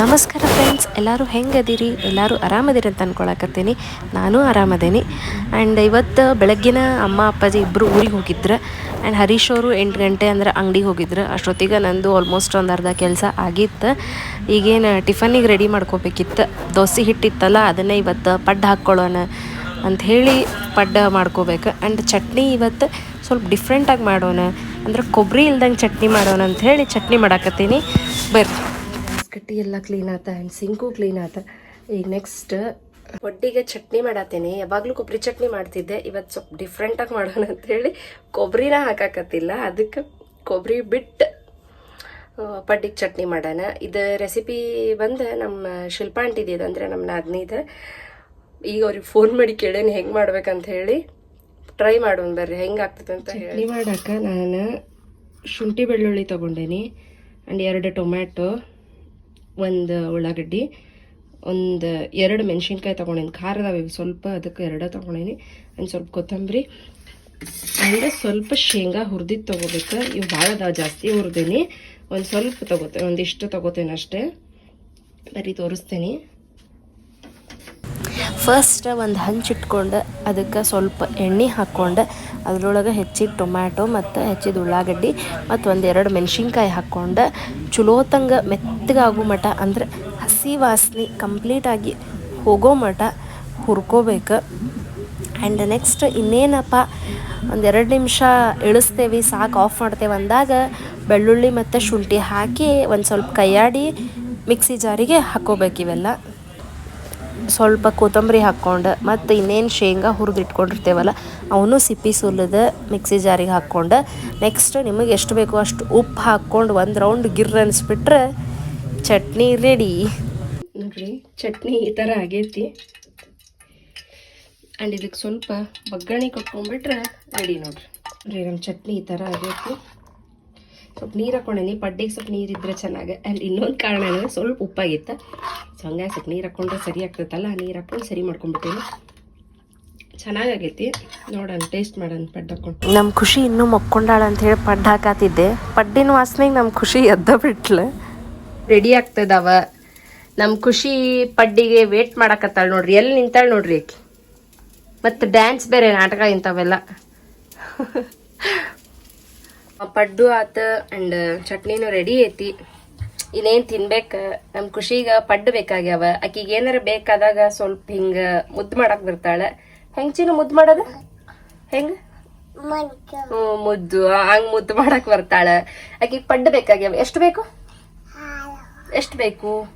ನಮಸ್ಕಾರ ಫ್ರೆಂಡ್ಸ್ ಎಲ್ಲರೂ ಹೆಂಗದಿರಿ? ಎಲ್ಲರೂ ಆರಾಮದಿರಿ ಅಂತ ಅನ್ಕೊಳಕತ್ತೀನಿ. ನಾನು ಆರಾಮದೇನಿ. ಆ್ಯಂಡ್ ಇವತ್ತು ಬೆಳಗ್ಗಿನ ಅಮ್ಮ, ಅಪ್ಪಾಜಿ ಇಬ್ಬರು ಊರಿಗೆ ಹೋಗಿದ್ರು. ಆ್ಯಂಡ್ ಹರೀಶ್ ಅವರು ಎಂಟು ಗಂಟೆ ಅಂದ್ರೆ ಅಂಗಡಿಗೆ ಹೋಗಿದ್ರು. ಅಷ್ಟೊತ್ತಿಗೆ ನಂದು ಆಲ್ಮೋಸ್ಟ್ ಒಂದು ಅರ್ಧ ಕೆಲಸ ಆಗಿತ್ತು. ಈಗೇನು ಟಿಫನ್ನಿಗೆ ರೆಡಿ ಮಾಡ್ಕೋಬೇಕಿತ್ತು. ದೋಸೆ ಹಿಟ್ಟಿತ್ತಲ್ಲ, ಅದನ್ನೇ ಇವತ್ತು ಪಡ್ಡು ಹಾಕ್ಕೊಳ್ಳೋಣ ಅಂತ ಹೇಳಿ ಪಡ್ಡ ಮಾಡ್ಕೋಬೇಕು. ಆ್ಯಂಡ್ ಚಟ್ನಿ ಇವತ್ತು ಸ್ವಲ್ಪ ಡಿಫ್ರೆಂಟಾಗಿ ಮಾಡೋಣ. ಅಂದ್ರೆ ಕೊಬ್ಬರಿ ಇಲ್ದಂಗೆ ಚಟ್ನಿ ಮಾಡೋಣ ಅಂತ ಹೇಳಿ ಚಟ್ನಿ ಮಾಡಾಕತ್ತೀನಿ. ಬರ್ರಿ. ಕಟ್ಟಿ ಎಲ್ಲ ಕ್ಲೀನ್ ಆತ ಆ್ಯಂಡ್ ಸಿಂಕು ಕ್ಲೀನ್ ಆತ. ಈಗ ನೆಕ್ಸ್ಟ್ ಒಟ್ಟಿಗೆ ಚಟ್ನಿ ಮಾಡತ್ತೇನೆ ಯಾವಾಗಲೂ ಕೊಬ್ಬರಿ ಚಟ್ನಿ ಮಾಡ್ತಿದ್ದೆ. ಇವತ್ತು ಸ್ವಲ್ಪ ಡಿಫ್ರೆಂಟಾಗಿ ಮಾಡೋಣ ಅಂತ ಹೇಳಿ ಕೊಬ್ಬರಿನ ಹಾಕಾಕತ್ತಿಲ್ಲ. ಅದಕ್ಕೆ ಕೊಬ್ಬರಿ ಬಿಟ್ಟು ಪಡ್ಡಿಗೆ ಚಟ್ನಿ ಮಾಡೋಣ. ಇದು ರೆಸಿಪಿ ಬಂದು ನಮ್ಮ ಶಿಲ್ಪ ಅಂದರೆ ನಮ್ಮ ನಾದ್ನಿದ. ಈಗ ಅವ್ರಿಗೆ ಫೋನ್ ಮಾಡಿ ಕೇಳೇನು ಹೆಂಗೆ ಮಾಡ್ಬೇಕಂತ ಹೇಳಿ ಟ್ರೈ ಮಾಡೋಣ ಬರ್ರಿ. ಹೆಂಗೆ ಆಗ್ತದೆ ಅಂತ ಹೇಳಿ. ಮಾಡಕ್ಕೆ ನಾನು ಶುಂಠಿ ಬೆಳ್ಳುಳ್ಳಿ ತೊಗೊಂಡೇನಿ. ಆ್ಯಂಡ್ ಎರಡು ಟೊಮ್ಯಾಟೊ. ಒಂದು ಉಳ್ಳಾಗಡ್ಡಿ, ಒಂದು ಎರಡು ಮೆಣಸಿನ್ಕಾಯಿ ತೊಗೊಂಡೇನಿ. ಇವು ಸ್ವಲ್ಪ ಅದಕ್ಕೆ ಎರಡು ತೊಗೊಂಡೇನಿ. ಆ್ಯಂಡ್ ಸ್ವಲ್ಪ ಕೊತ್ತಂಬರಿ ಆ್ಯಂಡ್ ಸ್ವಲ್ಪ ಶೇಂಗಾ ಹುರಿದಿದ್ದು ತೊಗೋಬೇಕು. ಇವು ಭಾಳ ಅದಾವ ಜಾಸ್ತಿ ಹುರ್ದೀನಿ. ಒಂದು ಸ್ವಲ್ಪ ತೊಗೋತೇನೆ ಒಂದಿಷ್ಟು ತೊಗೋತೇನೆ ಅಷ್ಟೇ ಬರೀ ತೋರಿಸ್ತೇನೆ. ಫಸ್ಟ್ ಒಂದು ಹಂಚಿಟ್ಕೊಂಡು ಅದಕ್ಕೆ ಸ್ವಲ್ಪ ಎಣ್ಣೆ ಹಾಕ್ಕೊಂಡು ಅದರೊಳಗೆ ಹೆಚ್ಚಿದ ಟೊಮ್ಯಾಟೊ ಮತ್ತು ಹೆಚ್ಚಿದ ಉಳ್ಳಾಗಡ್ಡಿ ಮತ್ತು ಒಂದೆರಡು ಮೆಣಸಿನ್ಕಾಯಿ ಹಾಕ್ಕೊಂಡು ಚಲೋತಂಗೆ ಮೆತ್ತಗಾಗೋ ಮಟ ಅಂದ್ರೆ ಹಸಿ ವಾಸನೆ ಕಂಪ್ಲೀಟಾಗಿ ಹೋಗೋ ಮಟ ಹುರ್ಕೋಬೇಕು. ಆ್ಯಂಡ್ ನೆಕ್ಸ್ಟ್ ಇನ್ನೇನಪ್ಪ? ಒಂದೆರಡು ನಿಮಿಷ ಇಳಿಸ್ತೇವೆ, ಸಾಕು ಆಫ್ ಮಾಡ್ತೇವೆ ಅಂದಾಗ ಬೆಳ್ಳುಳ್ಳಿ ಮತ್ತು ಶುಂಠಿ ಹಾಕಿ ಒಂದು ಸ್ವಲ್ಪ ಕೈಯಾಡಿ ಮಿಕ್ಸಿ ಜಾರಿಗೆ ಹಾಕೋಬೇಕಿವೆಲ್ಲ ಸ್ವಲ್ಪ ಕೊತ್ತಂಬರಿ ಹಾಕ್ಕೊಂಡು ಮತ್ತು ಇನ್ನೇನು ಶೇಂಗಾ ಹುರಿದಿಟ್ಕೊಂಡಿರ್ತೇವಲ್ಲ, ಅವನು ಸಿಪ್ಪಿ ಸುಲಿದ ಮಿಕ್ಸಿ ಜಾರಿಗೆ ಹಾಕ್ಕೊಂಡು. ನೆಕ್ಸ್ಟ್ ನಿಮಗೆ ಎಷ್ಟು ಬೇಕೋ ಅಷ್ಟು ಉಪ್ಪು ಹಾಕ್ಕೊಂಡು ಒಂದು ರೌಂಡ್ ಗಿರ್ ಅನ್ನಿಸ್ಬಿಟ್ರೆ ಚಟ್ನಿ ರೆಡಿ ನೋಡ್ರಿ, ಚಟ್ನಿ ಈ ಥರ ಆಗೈತಿ. ಆ್ಯಂಡ್ ಇದಕ್ಕೆ ಸ್ವಲ್ಪ ಒಗ್ಗರಣೆ ಕೊಟ್ಕೊಂಡ್ಬಿಟ್ರೆ ರೆಡಿ ನೋಡ್ರಿ. ನಮ್ಮ ಚಟ್ನಿ ಈ ಥರ ಆಗೈತಿ. ಸ್ವಲ್ಪ ನೀರು ಹಾಕೊಂಡೇನಿ ಪಡ್ಡಿಗೆ ಸ್ವಲ್ಪ ನೀರು ಇದ್ರೆ ಚೆನ್ನಾಗಿ ಅಲ್ಲಿ ಇನ್ನೊಂದು ಕಾರಣ ಏನಂದ್ರೆ ಸ್ವಲ್ಪ ಉಪ್ಪಾಗಿತ್ತು. ಸೊ ಹಂಗಾಗಿ ಸ್ವಲ್ಪ ನೀರು ಹಾಕ್ಕೊಂಡ್ರೆ ಸರಿ ಆಗ್ತೈತಲ್ಲ ಆ ನೀರು ಹಾಕ್ಕೊಂಡು ಸರಿ ಮಾಡ್ಕೊಂಡ್ಬಿಟ್ಟೇನಿ ಚೆನ್ನಾಗಾಗೈತಿ. ನೋಡೋಣ ಟೇಸ್ಟ್ ಮಾಡೋಣ ಪಡ್ಡು ಹಾಕೊಂಡು. ನಮ್ಮ ಖುಷಿ ಇನ್ನೂ ಮಕ್ಕೊಂಡಾಳ ಅಂತ ಹೇಳಿ ಪಡ್ಡು ಹಾಕಾತಿದ್ದೆ. ಪಡ್ಡಿನ ವಾಸನೆಗೆ ನಮ್ಮ ಖುಷಿ ಎದ್ದ ಬಿಟ್ಲು. ರೆಡಿ ಆಗ್ತದವ ನಮ್ಮ ಖುಷಿ ಪಡ್ಡಿಗೆ ವೇಟ್ ಮಾಡಕತ್ತಾಳ ನೋಡ್ರಿ. ಎಲ್ಲಿ ನಿಂತಾಳ ನೋಡ್ರಿ ಆಕಿ. ಮತ್ತು ಡ್ಯಾನ್ಸ್ ಬೇರೆ ನಾಟಕ ಇಂಥವೆಲ್ಲ. ಪಡ್ಡು ಆತ ಅಂಡ್ ಚಟ್ನಿನೂ ರೆಡಿ ಐತಿ. ಇನ್ನೇನು ತಿನ್ಬೇಕು? ನಮ್ಮ ಖುಷಿಗೆ ಪಡ್ಡು ಬೇಕಾಗ್ಯಾವ. ಆಕಿಗೆ ಏನಾರ ಬೇಕಾದಾಗ ಸ್ವಲ್ಪ ಹಿಂಗೆ ಮುದ್ದು ಮಾಡಕ್ ಬರ್ತಾಳೆ. ಹೆಂಗ್ ಚೀನು ಮುದ್ದು ಮಾಡೋದು? ಹೆಂಗ? ಹ್ಞೂ ಮುದ್ದು. ಹಂಗ್ ಮುದ್ದು ಮಾಡಕ್ ಬರ್ತಾಳೆ. ಆಕಿಗೆ ಪಡ್ಡು ಬೇಕಾಗ್ಯಾವ. ಎಷ್ಟು ಬೇಕು? ಎಷ್ಟು ಬೇಕು?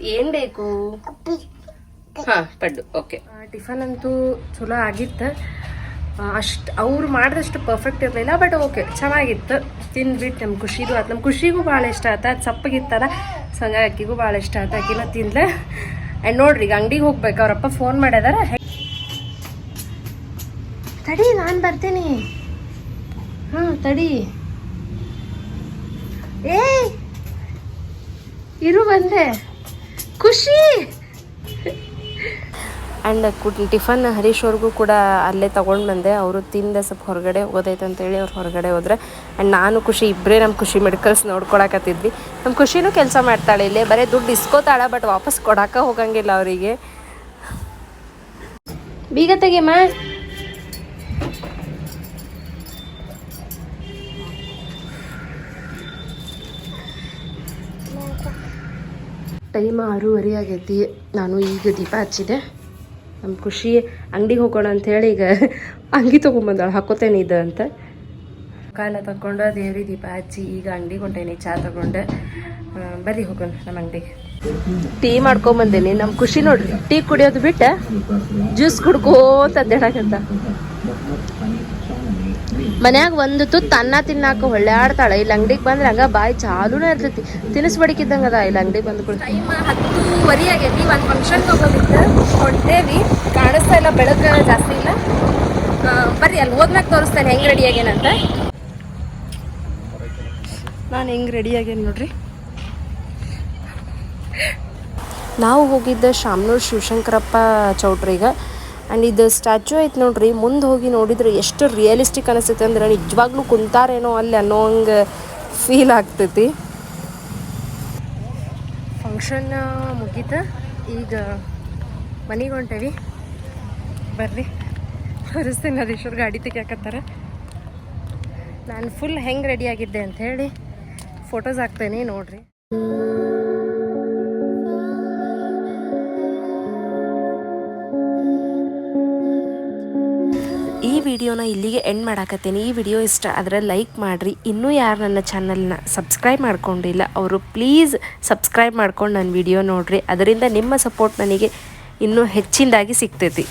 ಏನ್ ಬೇಕು? ಹಾ ಪಡ್ಡು. ಓಕೆ. ಟಿಫನ್ ಅಂತೂ ಚಲೋ ಆಗಿತ್ತು. ಅಷ್ಟು ಅವ್ರು ಮಾಡಿದಷ್ಟು ಪರ್ಫೆಕ್ಟ್ ಇರಲಿಲ್ಲ ಬಟ್ ಓಕೆ ಚೆನ್ನಾಗಿತ್ತು. ತಿಂದ್ಬಿಟ್ಟು ನಮ್ಮ ಖುಷಿಗೂ ಆಯ್ತು ನಮ್ಮ ಖುಷಿಗೂ ಭಾಳ ಇಷ್ಟ ಆಯ್ತು ಅದು ಸಪ್ಪಗಿತ್ತಲ್ಲ, ಸಂಗ ಅಕ್ಕಿಗೂ ಭಾಳ ಇಷ್ಟ ಆಯ್ತು ಅಕ್ಕಿನ ತಿಂದ್ಲೆ. ಆ್ಯಂಡ್ ನೋಡ್ರಿ, ಈಗ ಅಂಗಡಿಗೆ ಹೋಗ್ಬೇಕು. ಅವ್ರಪ್ಪ ಫೋನ್ ಮಾಡಿದಾರ. ತಡಿ, ನಾನು ಬರ್ತೀನಿ. ಹಾಂ, ತಡಿ. ಏ, ಇರು ಬಂದೆ. ಖುಷಿ. ಆ್ಯಂಡ್ ಕುಟ್ ಟಿಫನ್ ಹರೀಶ್ ಅವ್ರಿಗೂ ಕೂಡ ಅಲ್ಲೇ ತೊಗೊಂಡು ಬಂದೆ. ಅವರು ತಿಂದೆ ಸ್ವಲ್ಪ ಹೊರಗಡೆ ಓದೈತೆ ಅಂತೇಳಿ ಅವ್ರು ಹೊರಗಡೆ ಹೋದ್ರೆ. ಆ್ಯಂಡ್ ನಾನು ಖುಷಿ ಇಬ್ಬರೇ ನಮ್ಮ ಖುಷಿ ಮೆಡಿಕಲ್ಸ್ ನೋಡ್ಕೊಳಕತ್ತಿದ್ವಿ. ನಮ್ಮ ಖುಷಿನೂ ಕೆಲಸ ಮಾಡ್ತಾಳೆ ಇಲ್ಲೇ. ಬರೀ ದುಡ್ಡು ಇಸ್ಕೋತಾಳೆ, ಬಟ್ ವಾಪಸ್ ಕೊಡಕ್ಕೆ ಹೋಗಂಗಿಲ್ಲ ಅವರಿಗೆ. ಬೀಗ ತೆಗೆಮ್ಮ ಟೈಮ್ ಆರೂವರೆ ಆಗೈತಿ. ನಾನು ಈಗ ದೀಪ ಹಚ್ಚಿದೆ ನಮ್ಮ ಖುಷಿ ಅಂಗಡಿಗೆ ಹೋಗೋಣ ಅಂತ ಹೇಳಿ ಈಗ ಅಂಗಿ ತೊಗೊಂಬಂದಾಳ, ಹಾಕೋತೇನೆ ಇದು ಅಂತ. ಕಾಲ ತಗೊಂಡು ದೇವ್ರಿ ದೀಪ ಹಚ್ಚಿ, ಈಗ ಅಂಗಡಿಗೆ ಹೊಂಟೇನಿ, ಚಾ ತಗೊಂಡು ಬರಿ ಬರ್ರಿ ಹೋಗೋಣ ನಮ್ಮ ಅಂಗಡಿಗೆ. ಟೀ ಮಾಡ್ಕೊಂಬಂದೇನಿ ನಮ್ಮ ಖುಷಿ ನೋಡ್ರಿ, ಟೀ ಕುಡಿಯೋದು ಬಿಟ್ಟು ಜ್ಯೂಸ್ ಕುಡ್ಕೋತ ಅಡ್ಡಾಡಕಂತ ಮನ್ಯಾಗ ಒಂದು ತುತ್ತು ಅನ್ನ ತಿನ್ನಾಕ ಹೊಳ್ಯಾಡ್ತಾಳೆ. ಇಲ್ಲಿ ಅಂಗಡಿಗೆ ಬಂದ್ರೆ ಹಂಗ ಬಾಯಿ ಚಾಲೂನೇ ಇರ್ತೈತಿ. ತಿನಿಸ್ಬಡಿಕಿದ್ದಂಗ ಅದ. ಇಲ್ಲಿ ಅಂಗಡಿಗೆ ಬಂದ ಕೂಡ ಟೈಮ್ ಹತ್ತೂವರೆ ಆಗೈತಿ. ಒಂದು ಫಂಕ್ಷನ್ ಹೋಗೋದಿತ್ತು ಹೊಂಟೇವಿ ಕಾಣಿಸ್ತಾ ಇಲ್ಲ ಬೆಳಗ್ಗೆ ಜಾಸ್ತಿ ಇಲ್ಲ. ಬರ್ರಿ ಅಲ್ಲಿ ಹೋದ್ಮ್ಯಾಗ ತೋರಿಸ್ತಾನೆ ಹೆಂಗೆ ರೆಡಿ ಆಗ್ಯಾನಂತ ನಾನು ಹೆಂಗ್ ರೆಡಿ ಆಗ್ಯಾನ ನೋಡ್ರಿ. ನಾವು ಹೋಗಿದ್ದ ಶಾಮನೂರು ಶಿವಶಂಕರಪ್ಪ ಚೌಟ್ರಿಗೆ ಆ್ಯಂಡ್ ಇದು ಸ್ಟ್ಯಾಚು ಐತೆ ನೋಡ್ರಿ, ಮುಂದೆ ಹೋಗಿ ನೋಡಿದ್ರೆ ಎಷ್ಟು ರಿಯಲಿಸ್ಟಿಕ್ ಅನಿಸ್ತೈತೆ ಅಂದ್ರೆ ನಿಜವಾಗ್ಲೂ ಕುಂತಾರೇನೋ ಅಲ್ಲಿ ಅನ್ನೋ ಹಂಗೆ ಫೀಲ್ ಆಗ್ತೈತಿ. ಫಂಕ್ಷನ್ ಮುಗೀತ. ಈಗ ಮನೆಗೆ ಹೊಂಟೇವಿ. ಬರ್ರಿ. ತೋರಿಸ್ತೀನಿ, ನರೇಶ್ವರ್ ಗಾಡಿ ತೆಗಿಯಾಕತ್ತಾರ. ನಾನು ಫುಲ್ ಹೆಂಗೆ ರೆಡಿ ಆಗಿದ್ದೆ ಅಂತ ಹೇಳಿ ಫೋಟೋಸ್ ಹಾಕ್ತೇನೆ ನೋಡ್ರಿ. ವಿಡಿಯೋನ ಇಲ್ಲಿಗೆ ಎಂಡ್ ಮಾಡಾಕತ್ತೀನಿ. ಈ ವಿಡಿಯೋ ಇಷ್ಟ ಆದರೆ ಲೈಕ್ ಮಾಡಿರಿ. ಇನ್ನೂ ಯಾರು ನನ್ನ ಚಾನಲ್ನ ಸಬ್ಸ್ಕ್ರೈಬ್ ಮಾಡ್ಕೊಂಡಿಲ್ಲ, ಅವರು ಪ್ಲೀಸ್ ಸಬ್ಸ್ಕ್ರೈಬ್ ಮಾಡ್ಕೊಂಡು ನನ್ನ ವಿಡಿಯೋ ನೋಡಿರಿ. ಅದರಿಂದ ನಿಮ್ಮ ಸಪೋರ್ಟ್ ನನಗೆ ಇನ್ನೂ ಹೆಚ್ಚಿನದಾಗಿ ಸಿಗ್ತೈತಿ.